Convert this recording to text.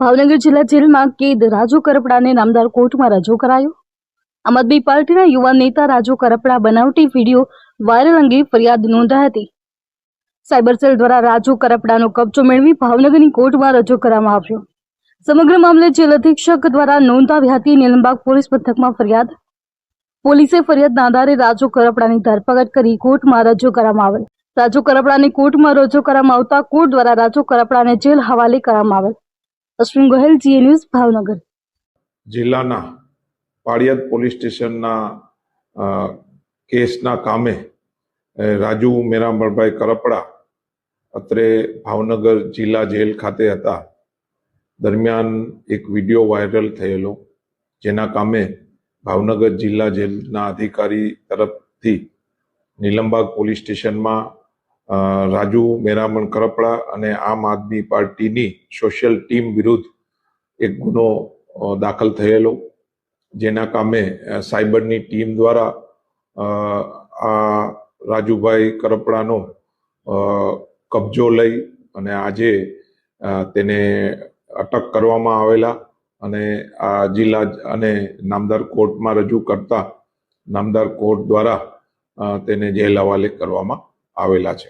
ભાવનગર જિલ્લા જેલમાં કેદ રાજુ કરપડાને નામદાર કોર્ટમાં રજૂ કરાયો. આમ આદમી પાર્ટીના યુવા નેતા રાજુ કરપડા બનાવટી વીડિયો વાયરલ અંગે ફરિયાદ નોંધાઈ હતી. સાયબર સેલ દ્વારા રાજુ કરપડાનો કબજો મેળવી ભાવનગરની કોર્ટમાં રજૂ કરવામાં આવ્યો. સમગ્ર મામલે જેલ અધિક્ષક દ્વારા નોંધાવી હતી નીલમબાગ પોલીસ મથકમાં ફરિયાદ. પોલીસે ફરિયાદના આધારે રાજુ કરપડાની ધરપકડ કરી કોર્ટમાં રજૂ કરવામાં આવેલ. રાજુ કરપડાને કોર્ટમાં રજૂ કરવામાં આવતા કોર્ટ દ્વારા રાજુ કરપડાને જેલ હવાલે કરવામાં આવેલ. અશ્વિન ગોહેલ, જીએ ન્યૂઝ, ભાવનગર. જિલ્લાના પાળિયાદ પોલીસ સ્ટેશનના કેસના કામે રાજુ મેરામણભાઈ કરપડા અત્રે ભાવનગર જિલ્લા જેલ ખાતે હતા. દરમિયાન એક વીડિયો વાયરલ થયેલો, જેના કામે ભાવનગર જિલ્લા જેલના અધિકારી તરફથી નિલંબાગ પોલીસ સ્ટેશનમાં રાજુ મેરામણ કરપડા અને આમ આદમી પાર્ટીની સોશિયલ ટીમ વિરુદ્ધ એક ગુનો દાખલ થયેલો. જેના કામે સાયબરની ટીમ દ્વારા આ રાજુભાઈ કરપડાનો કબજો લઈ અને આજે તેને અટક કરવામાં આવેલા અને આ જિલ્લા અને નામદાર કોર્ટમાં રજૂ કરતા નામદાર કોર્ટ દ્વારા તેને જેલ હવાલે કરવામાં આવેલા છે.